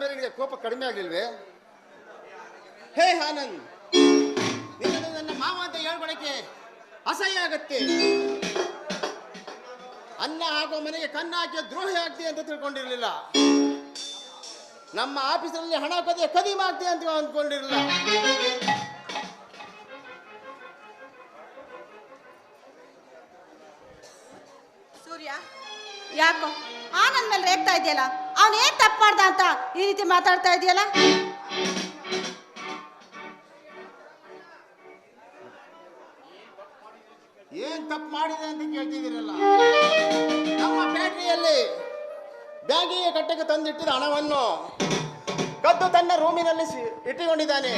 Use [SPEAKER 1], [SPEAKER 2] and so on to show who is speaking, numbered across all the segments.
[SPEAKER 1] ಮೇಲೆ ನಿನಗೆ ಕೋಪ ಕಡಿಮೆ ಆಗಲಿಲ್ವೇ?
[SPEAKER 2] ಹೇ ಆನಂದ್ ನಿನ್ನನ್ನು ನನ್ನ ಮಾವ ಅಂತ ಹೇಳ್ಕೊಳಕ್ಕೆ ಅಸಹ್ಯ ಆಗತ್ತೆ. ಅನ್ನ ಹಾಕೋ ಮನೆಗೆ ಕನ್ನ ಹಾಕಿ ದ್ರೋಹಿ ಆಗ್ತಿ ಅಂತ ತಿಳ್ಕೊಂಡಿರ್ಲಿಲ್ಲ. ನಮ್ಮ ಆಫೀಸಲ್ಲಿ ಹಣ ಕದೇ ಕದಿಮ ಆಗ್ತಿ ಅಂತ ಅಂದ್ಕೊಂಡಿರಲಿಲ್ಲ.
[SPEAKER 3] ಸೂರ್ಯ, ಯಾಕೋ? ಆನಂದ್ ಮೇಲೆ ರೇಗ್ತಾ ಇದೆಯಲ್ಲ? ಅವನ್ ಏನ್ ತಪ್ಪು ಮಾಡ್ದ ಅಂತ ಈ ರೀತಿ ಮಾತಾಡ್ತಾ ಇದೆಯಲ್ಲ?
[SPEAKER 2] ಏನ್ ತಪ್ಪು ಮಾಡಿದೆ ಅಂತ ಕೇಳ್ತಿದ್ದೀರಲ್ಲ? ನಮ್ಮ ಫ್ಯಾಕ್ಟ್ರಿಯಲ್ಲಿ ಬ್ಯಾಂಕಿಗೆ ಕಟ್ಟಕ್ಕೆ ತಂದಿಟ್ಟಿದ ಹಣವನ್ನು ಕದ್ದು ತನ್ನ ರೂಮಿನಲ್ಲಿ ಸಿ- ಇಟ್ಟುಕೊಂಡಿದ್ದಾನೆ.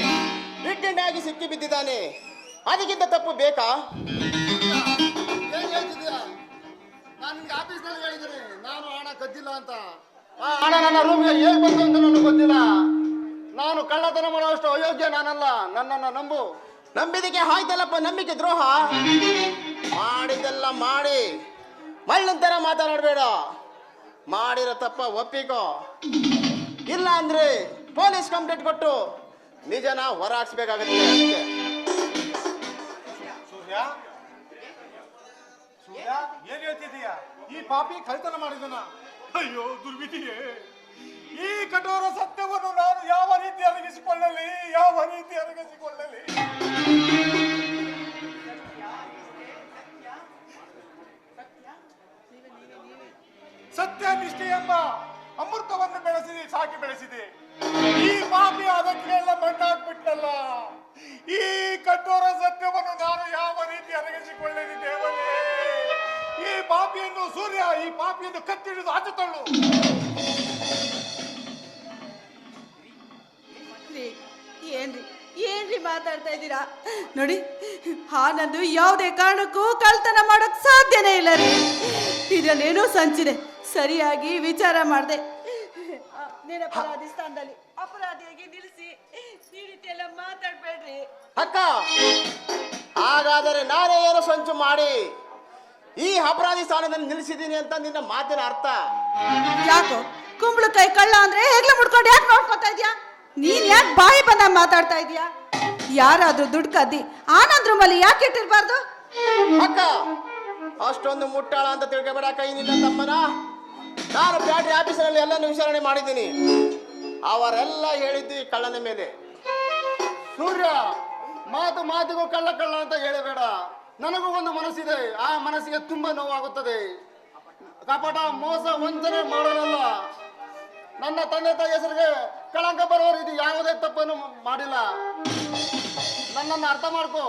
[SPEAKER 2] ಇಟ್ಟಿಂಡಾಗಿ ಸಿಕ್ಕಿ ಬಿದ್ದಿದ್ದಾನೆ. ಅದಕ್ಕಿಂತ ತಪ್ಪು ಬೇಕಾ?
[SPEAKER 1] ಏನ್ ಹೇಳ್ತಿದ್ಯಾ ನಾನು ನಿಮ್ಗೆ ಆಫೀಸ್ನಲ್ಲಿ ಹೇಳಿದ್ದೀನಿ. ನಾನು ಹಣ ಕದ್ದಿಲ್ಲ ಅಂತ. ಆ ಹಣ ನನ್ನ ರೂಮ್ಗೆ ಹೇಗೆ ಬಂತು ಅಂತ ನನಗೆ ಗೊತ್ತಿಲ್ಲ. ನಾನು ಕಳ್ಳತನ ಮಾಡುವಷ್ಟು ಅಯೋಗ್ಯ ನಾನಲ್ಲ. ನನ್ನನ್ನು ನಂಬು.
[SPEAKER 2] ನಂಬಿದಕ್ಕೆ ಆಯ್ತಲ್ಲಪ್ಪ ನಂಬಿಕೆ ದ್ರೋಹ? ಮಾಡಿದ್ದೆಲ್ಲ ಮಾಡಿ. ಮಳ್ಳಂತರ ಮಾತನಾಡಬೇಡ ಮಾಡಿರೋ ತಪ್ಪ ಒಪ್ಪಿಕೋ. ಇಲ್ಲ ಅಂದ್ರೆ ಪೊಲೀಸ್ ಕಂಪ್ಲೇಂಟ್ ಕೊಟ್ಟು ನಿಜನ ಹೊರಾಡ್ಸ್ಬೇಕಾಗತ್ತೆ ಅಷ್ಟೇ
[SPEAKER 4] ಸೂರ್ಯ? ಸೂರ್ಯ? ಈ ಪಾಪಿ ಕಳ್ತನ ಮಾಡಿದನ. ಅಯ್ಯೋ, ದುರ್ವಿಧಿಯೇ. ಈ ಕಠೋರ ಸತ್ಯವನ್ನು ನಾನು ಯಾವ ರೀತಿ ಅರಗಿಸಿಕೊಳ್ಳಲಿ ಯಾವ ರೀತಿ ಅರಗಿಸಿಕೊಳ್ಳಲಿ ಸತ್ಯ ನಿಷ್ಠೆ ಎಂಬ ಅಮೃತವನ್ನು ಬೆಳೆಸಿದೆ ಸಾಕಿ ಬೆಳೆಸಿದೆ. ಈ ಪಾಪಿ ಅದಕ್ಕೆಲ್ಲ ಮಣ್ಣಾಕ್ಬಿಟ್ಟಲ್ಲ ಈ ಕಠೋರ ಸತ್ಯವನ್ನು ನಾನು ಯಾವ ರೀತಿ ಅರಗಿಸಿಕೊಳ್ಳಲಿ ದೇವರೇ? ಈ ಪಾಪಿಯನ್ನು ಸೂರ್ಯ ಈ ಪಾಪಿಯನ್ನು ಕತ್ತಿಡಿದು ಆಚೆ ತಳ್ಳು
[SPEAKER 3] ರೀ, ಏನ್ರಿ ಏನ್ರಿ ಮಾತಾಡ್ತಾ ಇದ್ದೀರಾ? ನೋಡಿ ಹಾನಂದು ಯಾವುದೇ ಕಾರಣಕ್ಕೂ ಕಳ್ತನ ಮಾಡೋಕ್ ಸಾಧ್ಯನೇ ಇಲ್ಲ ರೀ. ಇದರಲ್ಲೇನೋ ಸಂಚಿದೆ ಸರಿಯಾಗಿ ವಿಚಾರ ಮಾಡಿದೆ. ಅಪರಾಧಿ ಸ್ಥಾನದಲ್ಲಿ ಅಪರಾಧಿಯಾಗಿ ನಿಲ್ಲಿಸಿ ಈ ರೀತಿ ಎಲ್ಲ ಮಾತಾಡ್ಬೇಡ್ರಿ.
[SPEAKER 2] ಅಕ್ಕ ಹಾಗಾದರೆ ನಾನೇ ಏನೋ ಸಂಚು ಮಾಡಿ? ಈ ಅಪರಾಧಿ ಸ್ಥಾನದಲ್ಲಿ ನಿಲ್ಲಿಸಿದ್ದೀನಿ ಅಂತ ನಿನ್ನ ಮಾತಿನ ಅರ್ಥ?
[SPEAKER 3] ಯಾಕೋ? ಕುಂಬಳಕಾಯಿ ಕಳ್ಳ ಅಂದ್ರೆ ಹೆಗ್ಲ ಮುಡ್ಕೊಂಡು ಯಾಕೆ ನೋಡ್ಕೊತಾ ಇದ್ಯಾ? ನೀನ್ ಯಾಕೆ ಬಾಯಿ ಬಂದ ಮಾತಾಡ್ತಾ ಇದೀಯಾ? ಯಾರಾದ್ರೂ ದುಡ್ಡು ಕದ್ದಿ ಆನಂದ್ ರೂಮಲ್ಲಿ ಯಾಕೆ ಇಟ್ಟಿರ್ಬಾರ್ದು?
[SPEAKER 2] ಅಕ್ಕ ಅಷ್ಟೊಂದು ಮುಟ್ಟಾಳ ಅಂತ ತಿಳ್ಕೊಬೇಡ ಕೈ ನಿನ್ನ ತಮ್ಮನ. ನಾನು ಬ್ಯಾಟ್ರಿ ಆಫೀಸಿನಲ್ಲಿ ಎಲ್ಲನೂ ವಿಚಾರಣೆ ಮಾಡಿದ್ದೀನಿ. ಅವರೆಲ್ಲ ಹೇಳಿದ್ದು ಈ ಕಳ್ಳನ ಮೇಲೆ.
[SPEAKER 1] ಸೂರ್ಯ ಮಾತು ಮಾತಿಗೂ ಕಳ್ಳ ಕಳ್ಳ ಅಂತ ಹೇಳಬೇಡ. ನನಗೂ ಒಂದು ಮನಸ್ಸಿದೆ. ಆ ಮನಸ್ಸಿಗೆ ತುಂಬಾ ನೋವಾಗುತ್ತದೆ. ಕಪಟ, ಮೋಸ, ವಂಚನೆ ಮಾಡಲಲ್ಲ ನನ್ನ ತಂದೆ ತಾಯಿ ಹೆಸರಿಗೆ ಕಳಂಕ ಬರೋರು ರೀತಿ ಯಾವುದೇ ತಪ್ಪನ್ನು ಮಾಡಿಲ್ಲ. ನನ್ನನ್ನು ಅರ್ಥ ಮಾಡ್ಕೋ.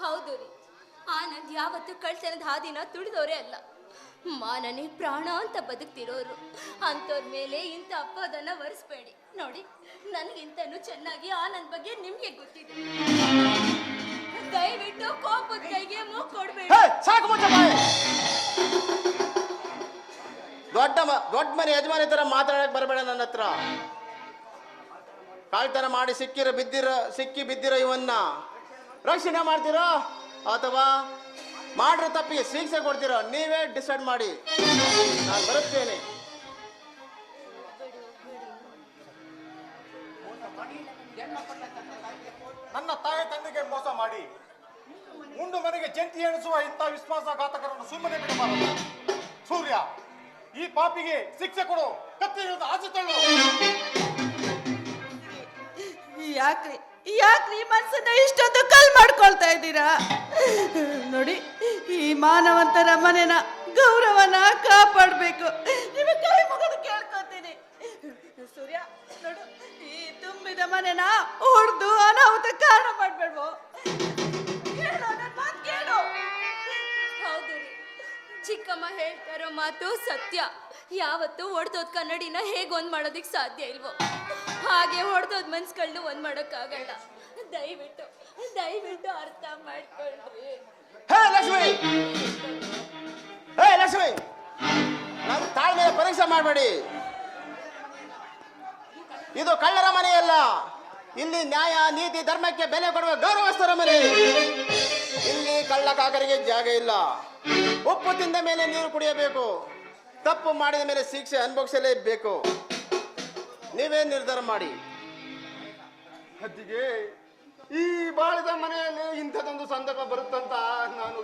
[SPEAKER 5] ಹೌದು ರೀ. ಆನಂದ್ ಯಾವತ್ತು ಕಳ್ಸನದ ಹಾದಿನ ತುಳಿದವರೇ ಅಲ್ಲ. ಮಾನನೇ ಪ್ರಾಣ ಅಂತ ಬದುಕ್ತಿರೋರು. ಅಂಥವ್ರ ಮೇಲೆ ಇಂಥ ಅಪ್ಪದನ್ನ ಒರೆಸ್ಬೇಡಿ. ನೋಡಿ, ನನಗಿಂತನೂ ಚೆನ್ನಾಗಿ ಆನಂದ್ ಬಗ್ಗೆ ನಿಮಗೆ ಗೊತ್ತಿದೆ. ದಯವಿಟ್ಟು ಕೋಪದ ಕೈಗೆ ಮೂಗ್ ಕೊಡ್ಬೇಡಿ.
[SPEAKER 2] ಹೇ, ಸಾಕು ಮುಚ್ಚ. ದೊಡ್ಡ ದೊಡ್ಡ ಮನೆ ಯಜಮಾನಿ ತರ ಮಾತಾಡಕ್ ಬರಬೇಡ ನನ್ನ ಹತ್ರ. ಕಾಳ್ತನ ಮಾಡಿ ಸಿಕ್ಕಿರ ಬಿದ್ದಿರ ಸಿಕ್ಕಿ ಬಿದ್ದಿರೋ ಇವನ್ನ. ರಕ್ಷಣೆ ಮಾಡ್ತೀರೋ? ಅಥವಾ ಮಾಡ್ರ ತಪ್ಪಿಗೆ ಶಿಕ್ಷೆ ಕೊಡ್ತೀರೋ? ನೀವೇ ಡಿಸೈಡ್ ಮಾಡಿ. ನಾನು ಬರುತ್ತೇನೆ.
[SPEAKER 4] ವಿಶ್ವಾಸಘಾತಕರನ್ನು ಸುಮ್ಮನೆ ಬಿಡಬಾರದು. ಸೂರ್ಯ, ಈ ಪಾಪಿಗೆ ಶಿಕ್ಷೆ ಕೊಡು. ಕತ್ತಿಯಿಂದ ಆಚೆ ತಳ್ಳು.
[SPEAKER 3] ಯಾಕ್ರಿ ಯಾಕ್ರಿ ಮನ್ಸನ್ನ ಇಷ್ಟೊಂದು ಕಲ್ ಮಾಡ್ಕೊಳ್ತಾ ಇದ್ದೀರಾ? ನೋಡಿ, ಈ ಮಾನವಂತರ ಮನೆನ ಗೌರವನ ಕಾಪಾಡ್ಬೇಕು. ನಿಮಗೆ ಕೈ ಮುಗಿದು ಕೇಳ್ಕೊತೀನಿ. ಸೂರ್ಯ, ನೋಡು, ಈ ತುಂಬಿದ ಮನೆನ ಹೊಡೆದು ಅನಾಹುತ ಕಾರಣ ಮಾಡ್ಬೇಡ್ವು
[SPEAKER 5] ಚಿಕ್ಕಮ್ಮ ಹೇಳ್ತಾರೋ ಮಾತು ಸತ್ಯ. ಯಾವತ್ತು ಹೊಡೆದೋದ್ ಕನ್ನಡಿನ ಹೇಗೆ ಒಂದ್ ಮಾಡೋದಿಕ್ ಸಾಧ್ಯ ಇಲ್ವೋ? ಹಾಗೆ ಹೊಡೆದೋದ್ ಮನ್ಸ್ಗಳನ್ನ ಒಂದ್ ಮಾಡೋಕ್ಕಾಗಲ್ಲ. ದಯವಿಟ್ಟು ದಯವಿಟ್ಟು ಅರ್ಥ ಮಾಡ್ಕೊಳ್ಳಿ
[SPEAKER 2] ಹೇ ಲಕ್ಷ್ಮಿ! ಹೇ ಲಕ್ಷ್ಮಿ! ತಾಳ್ಮೆ ಪರೀಕ್ಷೆ ಮಾಡಬೇಡಿ. ಇದು ಕಳ್ಳರ ಮನೆಯಲ್ಲ. ಇಲ್ಲಿ ನ್ಯಾಯ, ನೀತಿ, ಧರ್ಮಕ್ಕೆ ಬೆಲೆ ಕೊಡುವ ಗೌರವಸ್ಥರ ಮನೆ. ಇಲ್ಲಿ ಕಳ್ಳ ಕಾಕರಿಗೆ ಜಾಗ ಇಲ್ಲ. ಉಪ್ಪು ತಿಂದ ಮೇಲೆ ನೀರು ಕುಡಿಯಬೇಕು. ತಪ್ಪು ಮಾಡಿದ ಮೇಲೆ ಶಿಕ್ಷೆ ಅನುಭವಿಸಲೇಬೇಕು. ನೀವೇ ನಿರ್ಧಾರ ಮಾಡಿ.
[SPEAKER 1] ಅದಿಗೆ ಈ ಬಾಳಿದ ಮನೆಯಲ್ಲಿ ಇಂಥದೊಂದು ಸಂದರ್ಭ ಬರುತ್ತಂತ ನಾನು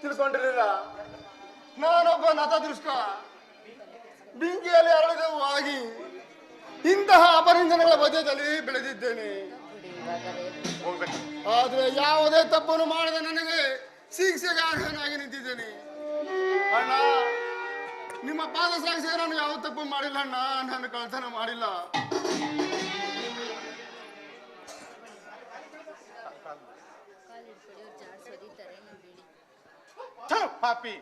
[SPEAKER 1] ತಿಳ್ಕೊಂಡಿರಲಿಲ್ಲ. ನಾನೊಬ್ಬ ನತದೃಷ್ಟ ಬೆಂಕಿಯಲ್ಲಿ ಅರಳಿದವಾಗಿ ಇಂತಹ ಅಪರಿಂಜನಗಳ ಮಧ್ಯದಲ್ಲಿ ಬೆಳೆದಿದ್ದೇನೆ. ಆದ್ರೆ ಯಾವುದೇ ತಪ್ಪನ್ನು ಮಾಡದೆ ನನಗೆ ಶಿಕ್ಷೆಗೆ ಅರ್ಹನಾಗಿ ನಿಂತಿದ್ದೇನೆ. ಅಣ್ಣ ನಿಮ್ಮ ಪಾದ ಸಾಕ್ಷಿಗೆ ನಾನು ಯಾವ ತಪ್ಪು ಮಾಡಿಲ್ಲ ಅಣ್ಣ ನಾನು ಕಳ್ತನ ಮಾಡಿಲ್ಲ.
[SPEAKER 4] ಪಾಪಿ.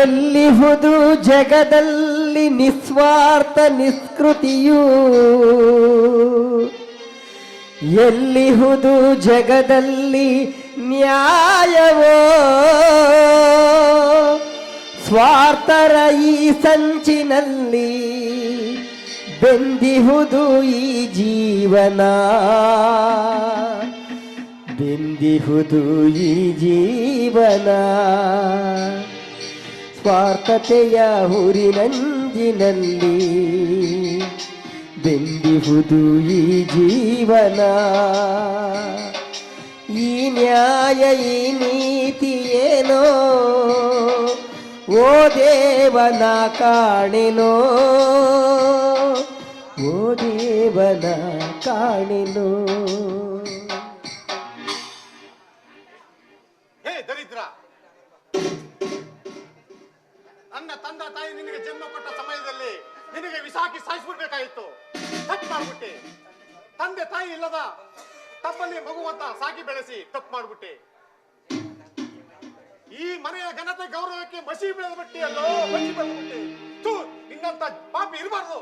[SPEAKER 6] ಎಲ್ಲಿಹುದು ಜಗದಲ್ಲಿ ನಿಸ್ವಾರ್ಥ ನಿಸ್ಕೃತಿಯು ಎಲ್ಲಿಹುದು ಜಗದಲ್ಲಿ ನ್ಯಾಯವೋ? ಸ್ವಾರ್ಥರ ಈ ಸಂಚಿನಲ್ಲಿ ಬೆಂದಿಹುದು ಈ ಜೀವನ? ಬೆಂದಿಹುದು ಈ ಜೀವನ? ಸ್ವಾರ್ಥತೆಯ ಹುರಿನಂಜಿನಲ್ಲಿ ಬೆಂದಿಹುದು ಈ ಜೀವನ. ಈ ನ್ಯಾಯ, ಈ ನೀತಿ ಏನೋ? ಓ ದೇವನ ಕಾಣೆನೋ? ಓ ದೇವನ ಕಾಣೆನೋ?
[SPEAKER 4] ದರಿದ್ರ! ನನ್ನ ತಂದ ತಾಯಿ ನಿನಗೆ ಜನ್ಮ ಕೊಟ್ಟ ಸಮಯದಲ್ಲಿ ನಿನಗೆ ವಿಸಾಕಿ ಸಾಯಿಸ್ಬಿಡ್ಬೇಕಾಗಿತ್ತು. ತಪ್ಪು ಮಾಡ್ಬಿಟ್ಟೆ. ತಂದೆ ತಾಯಿ ಇಲ್ಲದ ತಪ್ಪಲ್ಲಿ ಮಗುವಂತ ಸಾಕಿ ಬೆಳೆಸಿ ತಪ್ಪು ಮಾಡ್ಬಿಟ್ಟೆ. ಈ ಮನೆಯ ಘನತೆ ಗೌರವಕ್ಕೆ ಮಸಿ ಬೆಳೆದ್ಬಿಟ್ಟಿ ಅಲ್ಲೋ ಮಸಿ ಬೆಳೆದ್ಬಿಟ್ಟೆ ತೂ ನಿನ್ನಂತ ಪಾಪಿ ಇರಬಾರ್ದು.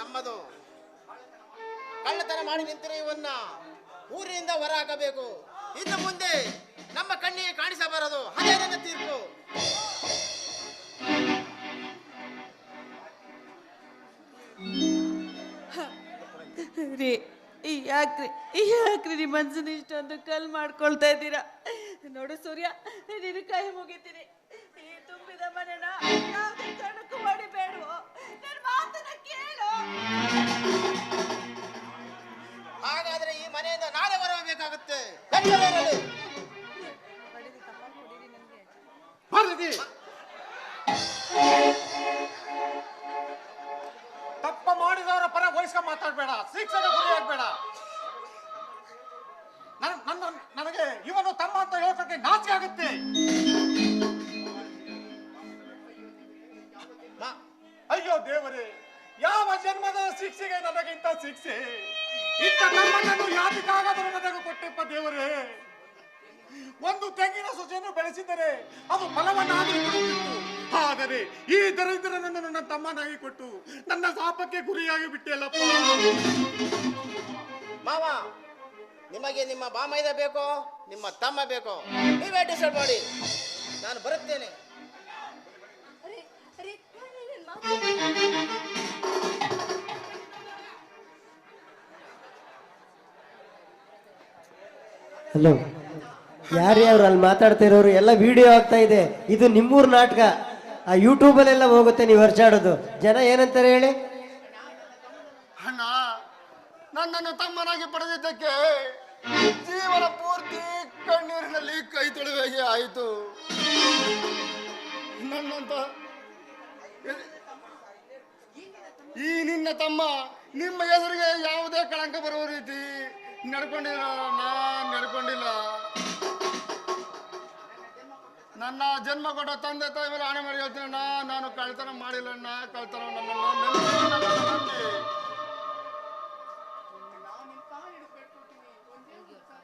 [SPEAKER 2] ನಮ್ಮದು. ಕಳ್ಳತನ ಮಾಡಿ ನಿಂತಿರೋ ಇವನ್ನ ಊರಿನಿಂದ ಹೊರ ಹಾಕಬೇಕು ಇನ್ನು ಮುಂದೆ ನಮ್ಮ ಕಣ್ಣಿಗೆ ಕಾಣಿಸಬಾರದು. ಅದೇ ತೀರ್ಪು.
[SPEAKER 3] ಯಾಕ್ರಿ ಯಾಕ್ರಿ ನಿಮ್ಮ ಮನ್ಸನ್ನ ಇಷ್ಟೊಂದು ಕಲ್ ಮಾಡ್ಕೊಳ್ತಾ ಇದ್ದೀರಾ? ನೋಡು ಸೂರ್ಯ ನಿನ್ನ ಕೈ ಮುಗಿತೀನಿ. ಈ ತುಂಬಿದ ಮನೆನ
[SPEAKER 2] ಹಾಗಾದ್ರೆ ಈ ಮನೆಯಿಂದ ನಾಳೆ ಬರಬೇಕಾಗುತ್ತೆ.
[SPEAKER 4] ಶಿಕ್ಷೆ ಇಂಥ ತಮ್ಮನನ್ನು ಯಾತಿಗಾಗಾದರೂ ನನಗೆ ಕೊಟ್ಟೆಪ್ಪ ದೇವರೇ? ಒಂದು ತೆಂಗಿನ ಸೊಸೆಯನ್ನು ಬೆಳೆಸಿದರೆ ಅದು ಫಲವನ್ನಾದರೂ ಕೊಡುತ್ತಿತ್ತು. ಆದರೆ ಈ ದರಿದ್ರನನ್ನು ನನ್ನ ತಮ್ಮನಾಗಿ ಕೊಟ್ಟು ನನ್ನ ಶಾಪಕ್ಕೆ ಗುರಿಯಾಗಿ ಬಿಟ್ಟೆಲ್ಲಪ್ಪ
[SPEAKER 2] ಮಾವ ನಿಮಗೆ ನಿಮ್ಮ ಬಾಮೈದ ಬೇಕೋ ನಿಮ್ಮ ತಮ್ಮ ಬೇಕೋ? ನೀವೇ ಡಿಸೈಡ್ ಮಾಡಿ. ನಾನು ಬರುತ್ತೇನೆ.
[SPEAKER 6] ಹಲೋ ಯಾರ್ಯಾರು ಅಲ್ಲಿ ಮಾತಾಡ್ತಾ ಇರೋರು ಎಲ್ಲ ವಿಡಿಯೋ ಆಗ್ತಾ ಇದೆ. ಇದು ನಿಮ್ಮೂರ್ ನಾಟಕ. ಆ ಯೂಟ್ಯೂಬಲ್ಲೆಲ್ಲ ಹೋಗುತ್ತೆ ನೀವು ಹರ್ಚಾಡೋದು ಜನ ಏನಂತಾರೆ ಹೇಳಿ?
[SPEAKER 1] ಅಣ್ಣ, ನನ್ನನ್ನು ತಮ್ಮನಾಗಿ ಪಡೆದಿದ್ದಕ್ಕೆ ಜೀವನ ಪೂರ್ತಿ ಕಣ್ಣೀರಿನಲ್ಲಿ ಕೈ ತೊಳುವೆಗೆ ಆಯಿತು. ನನ್ನಂತ ಈ ನಿನ್ನ ತಮ್ಮ ನಿಮ್ಮ ಹೆಸರಿಗೆ ಯಾವುದೇ ಕಳಂಕ ಬರುವ ರೀತಿ ನಡ್ಕೊಂಡಿಲ್ಲ ನಾನು ನಡ್ಕೊಂಡಿಲ್ಲ. ನನ್ನ ಜನ್ಮ ಕೊಟ್ಟ ತಂದೆ ತಾಯಿ ಮೇಲೆ ಆಣೆ ಮಾಡಿ ಹೇಳ್ತೀನಿ ನಾ ನಾನು ಕಳ್ತನ ಮಾಡಿಲ್ಲ ಅಣ್ಣ ಕಳ್ತನ.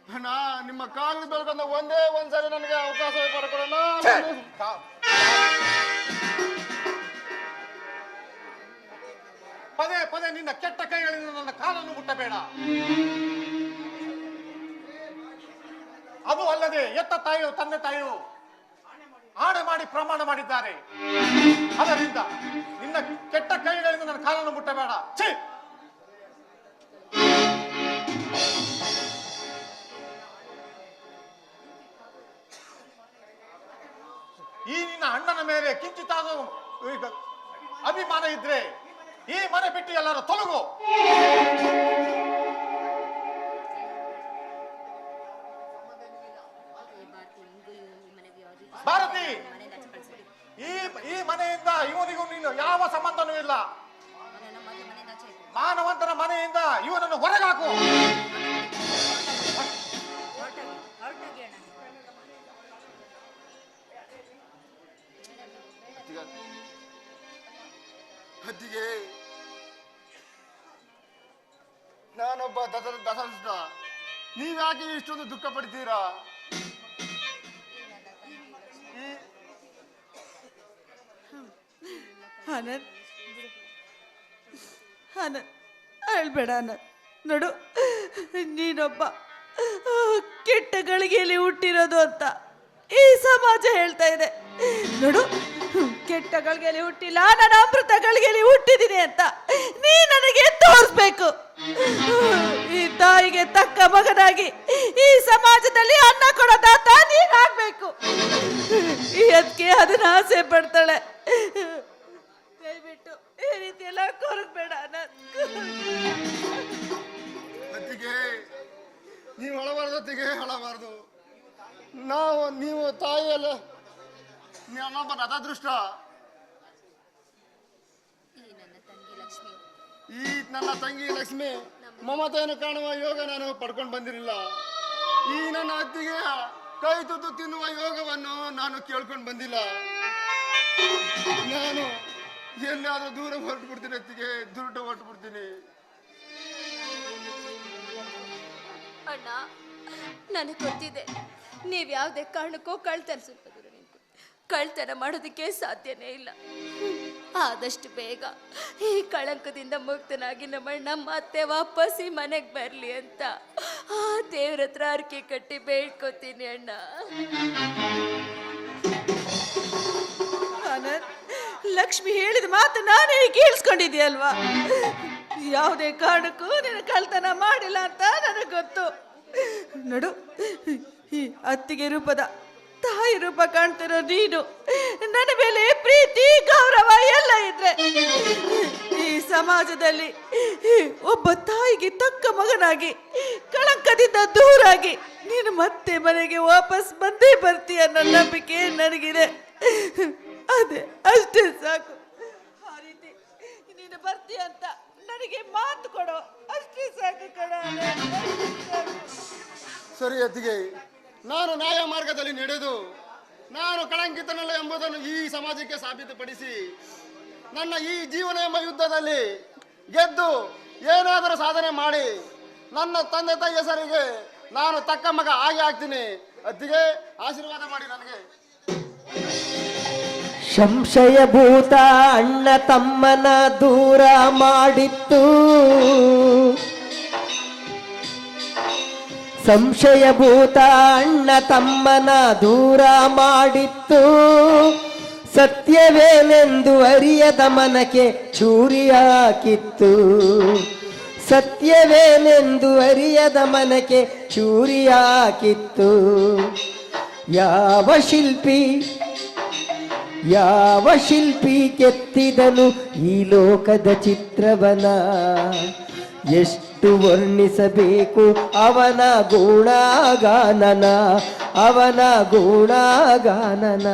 [SPEAKER 1] ಅಣ್ಣ ನಿಮ್ಮ ಕಾಲು ಬೆಳ್ಕೊಂಡ ಒಂದೇ ಒಂದ್ಸರಿ ನನಗೆ ಅವಕಾಶ ಪಡ್ಕೊಡೋಣ
[SPEAKER 4] ಕಾ- ಪದೇ ಪದೇ ನಿನ್ನ ಕೆಟ್ಟ ಕೈಗಳಿಂದ ನನ್ನ ಕಾಲನ್ನು ಮುಟ್ಟಬೇಡ. ಅದು ಅಲ್ಲದೆ ಎತ್ತ ತಾಯಿಯು, ತಂದೆ ತಾಯಿಯು ಆಣೆ ಮಾಡಿ ಪ್ರಮಾಣ ಮಾಡಿದ್ದಾರೆ. ಅದರಿಂದ ನಿನ್ನ ಕೆಟ್ಟ ಕೈಗಳಿಂದ ನನ್ನ ಕಾಲನ್ನು ಮುಟ್ಟಬೇಡ. ಛೀ! ಈ ನಿನ್ನ ಅಣ್ಣನ ಮೇಲೆ ಕಿಂಚಿತಾದ ಅಭಿಮಾನ ಇದ್ರೆ ಈ ಮನೆ ಬಿಟ್ಟು ಎಲ್ಲರೂ ತೊಲಗು. ಇಲ್ಲ. ಮಾನವಂತನ ಮನೆಯಿಂದ ಇವನನ್ನು ಹೊರಗಾಕು.
[SPEAKER 1] ಹದ್ದಿಗೆ. ನಾನೊಬ್ಬ ದಸ ದಸರಿಸಿದ ನೀವ್ಯಾಕೆ ಇಷ್ಟೊಂದು ದುಃಖ ಪಡ್ತೀರಾ?
[SPEAKER 3] ಆನಂದ್ ಹೇಳ್ಬೇಡ ಆನಂದ್ ನೋಡು, ನೀನೊಬ್ಬ ಕೆಟ್ಟ ಗಳಿಗೆಯಲ್ಲಿ ಹುಟ್ಟಿರೋದು ಅಂತ ಈ ಸಮಾಜ ಹೇಳ್ತಾ ಇದೆ. ನೋಡು, ಕೆಟ್ಟ ಗಳಿಗೆಯಲ್ಲಿ ಹುಟ್ಟಿಲ್ಲ, ನಾನು ಅಮೃತ ಗಳಿಗೆಯಲ್ಲಿ ಹುಟ್ಟಿದ್ದೀನಿ ಅಂತ ನೀ ನನಗೆ ತೋರಿಸ್ಬೇಕು. ಈ ತಾಯಿಗೆ ತಕ್ಕ ಮಗನಾಗಿ ಈ ಸಮಾಜದಲ್ಲಿ ಅನ್ನ ಕೊಡೋದಾತ ನೀನಾಗ್ಬೇಕು ಈ ಅದಕ್ಕೆ ಅದನ್ನ ಆಸೆ ಪಡ್ತಾಳೆ. ದಯವಿಟ್ಟು ಈ ರೀತಿ ಎಲ್ಲ ಕೊರಗಬೇಡ.
[SPEAKER 1] ಅತ್ತಿಗೆ ನೀವು ಅಳಬಾರ್ದು ಅತ್ತಿಗೆ ಅಳಬಾರ್ದು. ನಾವು ನೀವು ತಾಯಿಯಲ್ಲ ನನ್ನೊಬ್ಬ ರಥದೃಷ್ಟ. ಈ ನನ್ನ ತಂಗಿ ಲಕ್ಷ್ಮಿ. ಮಮತೆಯನ್ನು ಕಾಣುವ ಯೋಗ ನಾನು ಪಡ್ಕೊಂಡು ಬಂದಿರಲಿಲ್ಲ. ಈ ನನ್ನ ಅತ್ತಿಗೆ ಕೈ ತುತ್ತು ತಿನ್ನುವ ಯೋಗವನ್ನು ನಾನು ಕೇಳ್ಕೊಂಡು ಬಂದಿಲ್ಲ. ನಾನು ಎಲ್ಲಾದ್ರೂ ದೂರ ಹೊರಟು ಬಿಡ್ತೀನಿ ಅತ್ತಿಗೆ ದುಡ್ಡು ಹೊರಟು ಬಿಡ್ತೀನಿ
[SPEAKER 5] ಅಣ್ಣ, ನನಗೆ ಗೊತ್ತಿದೆ. ನೀವು ಯಾವುದೇ ಕಾರಣಕ್ಕೂ ಕಳ್ತನ ಸ್ವಲ್ಪ ದೂರ ಕಳ್ತನ ಮಾಡೋದಕ್ಕೆ ಸಾಧ್ಯನೇ ಇಲ್ಲ. ಆದಷ್ಟು ಬೇಗ ಈ ಕಳಂಕದಿಂದ ಮುಕ್ತನಾಗಿ ನಮ್ಮಣ್ಣ ಮತ್ತೆ ವಾಪಸ್ ಈ ಮನೆಗೆ ಬರಲಿ ಅಂತ. ಆ ದೇವ್ರ ಹತ್ರ ಅರ್ಕೆ ಕಟ್ಟಿ ಬೇಡ್ಕೋತೀನಿ ಅಣ್ಣ.
[SPEAKER 3] ಲಕ್ಷ್ಮಿ ಹೇಳಿದ ಮಾತು ನಾನೇ ಕೇಳಿಸ್ಕೊಂಡಿದ್ಯಲ್ವಾ ಯಾವುದೇ ಕಾರಣಕ್ಕೂ ನಿನ್ನ ಕಳ್ತನ ಮಾಡಿಲ್ಲ ಅಂತ ನನಗೆ ಗೊತ್ತು. ನೋಡು, ಈ ಅತ್ತಿಗೆ ರೂಪದ ತಾಯಿ ರೂಪ ಕಾಣ್ತಿರೋ ನೀನು, ನನ್ನ ಮೇಲೆ ಪ್ರೀತಿ, ಗೌರವ ಎಲ್ಲ ಇದ್ರೆ ಈ ಸಮಾಜದಲ್ಲಿ ಒಬ್ಬ ತಾಯಿಗೆ ತಕ್ಕ ಮಗನಾಗಿ, ಕಳಂಕದಿಂದ ದೂರಾಗಿ ನೀನು ಮತ್ತೆ ಮನೆಗೆ ವಾಪಸ್ ಬಂದೇ ಬರ್ತೀಯ ನನ್ನ ನಂಬಿಕೆ ನನಗಿದೆ. ಅದೇ ಅಷ್ಟೇ ಸಾಕು. ಆ ರೀತಿ ನೀನು ಬರ್ತೀಯ ಅಂತ ನನಗೆ ಮಾತು ಕೊಡು. ಅಷ್ಟೇ ಸಾಕು ಕಣ.
[SPEAKER 1] ಸರಿ ಅತ್ತಿಗೆ ನಾನು ನ್ಯಾಯ ಮಾರ್ಗದಲ್ಲಿ ನಡೆದು ನಾನು ಕಳಂಕಿತನಲ್ಲ ಎಂಬುದನ್ನು ಈ ಸಮಾಜಕ್ಕೆ ಸಾಬೀತುಪಡಿಸಿ ನನ್ನ ಈ ಜೀವನ ಎಂಬ ಯುದ್ಧದಲ್ಲಿ ಗೆದ್ದು ಏನಾದರೂ ಸಾಧನೆ ಮಾಡಿ ನನ್ನ ತಂದೆ ತಾಯಿ ಹೆಸರಿಗೆ ನಾನು ತಕ್ಕ ಮಗ ಆಗಿ ಆಗ್ತೀನಿ ಅತ್ತಿಗೆ ಆಶೀರ್ವಾದ ಮಾಡಿ ನನಗೆ.
[SPEAKER 6] ಸಂಶಯಭೂತ ಅಣ್ಣ ತಮ್ಮನ ದೂರ ಮಾಡಿತ್ತು. ಸಂಶಯಭೂತ ಅಣ್ಣ ತಮ್ಮನ ದೂರ ಮಾಡಿತ್ತು. ಸತ್ಯವೇನೆಂದು ಅರಿಯದ ಮನಕ್ಕೆ ಚೂರಿ ಹಾಕಿತ್ತು. ಸತ್ಯವೇನೆಂದು ಅರಿಯದ ಮನಕ್ಕೆ ಚೂರಿ ಹಾಕಿತ್ತು. ಯಾವ ಶಿಲ್ಪಿ ಯಾವ ಶಿಲ್ಪಿ ಕೆತ್ತಿದನು ಈ ಲೋಕದ ಚಿತ್ರವನ? ಎಷ್ಟು ವರ್ಣಿಸಬೇಕು ಅವನ ಗುಣಗಾನನ ಅವನ ಗುಣಗಾನನ